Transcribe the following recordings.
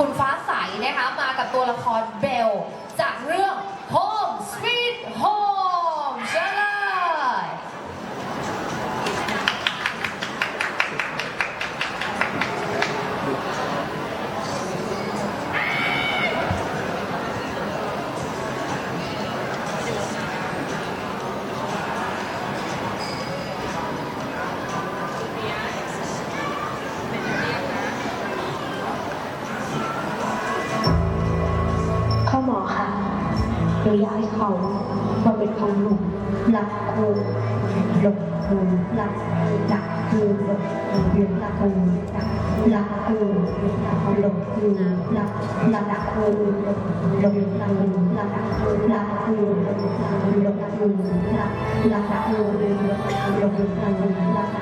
คุณฟ้าใสนะคะมากับตัวละครเบล หนูอยากให้เขามาเป็นของหนูรักครูหลงครูรักรักครูหลงครูรักครูรักรักครูหลงครูรักรักรักครูหลงครูรักรักครูรักครูหลงครูรักรักรักครูหลงครูรัก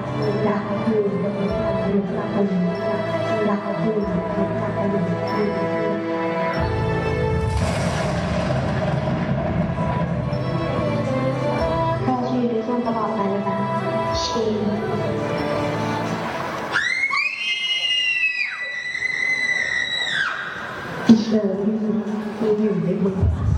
รักครูหลงครูรักครูรักค machine. Israel, you, you, you, you, you, you,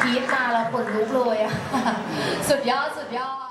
ฟ้าใสพีดมาแล้วขนลุกเลยอะสุดยอด สุดยอด